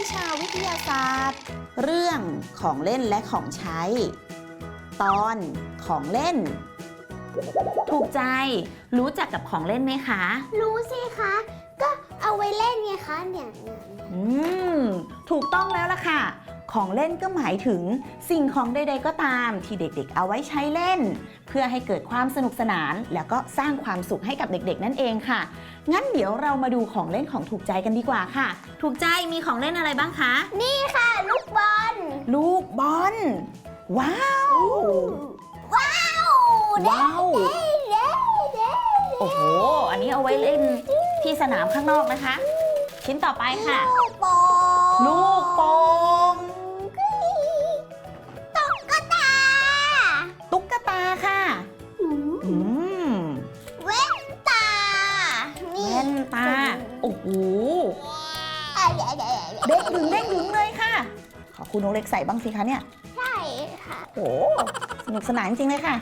วิชาวิทยาศาสตร์ เรื่องของเล่นและของใช้ ตอนของเล่น ถูกใจ รู้จักกับของเล่นไหมคะ รู้สิคะ ก็เอาไว้เล่นไงคะเนี่ยเนี่ยเนี่ยอืม ถูกต้องแล้วล่ะค่ะ ของเล่นก็หมายถึงสิ่งของใดๆก็ตามที่เด็กๆ เอาไว้ใช้เล่น เพื่อให้เกิดความสนุกสนาน แล้วก็สร้างความสุขให้กับเด็กๆ นั่นเองค่ะ งั้นเดี๋ยวเรามาดูของเล่นของถูกใจกันดีกว่าค่ะ ถูกใจมีของเล่นอะไรบ้างคะ นี่ค่ะ ลูกบอล ลูกบอล ว้าว ว้าวว้าวเด้เด้เด้โอ้โห อันนี้เอาไว้เล่นที่สนามข้างนอกนะคะ ชิ้นต่อไปค่ะ ลูก โอ้โหอะเดี๋ยวเดี๋ยวเดี๋ยวเด้งดึงเด้งดึงเลยค่ะ ขอคุณนกเล็กใส่บ้างสิคะเนี่ย ใช่ค่ะ โอ้สนุกสนานจริงๆเลยค่ะ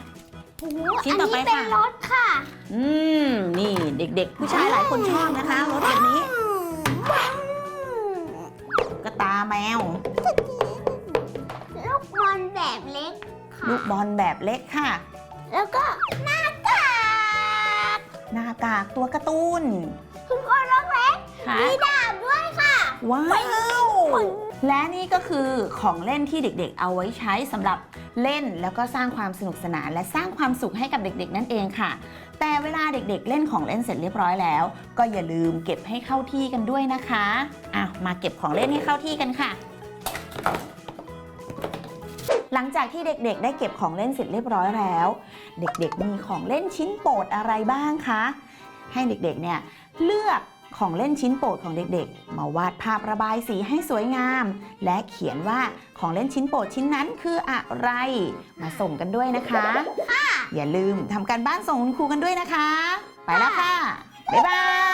โอ้โหชิ้นต่อไปอันนี้เป็นค่ะรถค่ะ อืม นี่เด็ก ๆ ผู้ชายหลายคนชอบนะคะรถแบบนี้ว้าวตุ๊กตาแมว ลูกบอลแบบเล็กค่ะ ลูกบอลแบบเล็กค่ะ แล้วก็หน้ากาก หน้ากากตัวการ์ตูน คุณพ่อน้อง เล็กค่ะมีดาบด้วยค่ะ ว้าว และนี่ก็คือของเล่นที่เด็กๆ เอาไว้ใช้สำหรับเล่นแล้วก็สร้างความสนุกสนาน และสร้างความสุขให้กับเด็กๆ นั่นเองค่ะ แต่เวลาเด็กๆ เล่นของเล่นเสร็จเรียบร้อยแล้ว ก็อย่าลืมเก็บให้เข้าที่กันด้วยนะคะอะมาเก็บของเล่นให้เข้าที่กันค่ะ หลังจากที่เด็กๆ ได้เก็บของเล่นเสร็จเรียบร้อยแล้ว เด็กๆ มีของเล่นชิ้นโปรดอะไรบ้างคะ ให้เด็กๆ เนี่ยเลือก ของเล่นชิ้นโปรดของเด็กๆ มาวาดภาพระบายสีให้สวยงาม และเขียนว่าของเล่นชิ้นโปรดชิ้นนั้นคืออะไร มาส่งกันด้วยนะคะ อย่าลืมทำการบ้านส่งคุณครูกันด้วยนะคะ ไปแล้วค่ะ บ๊ายบาย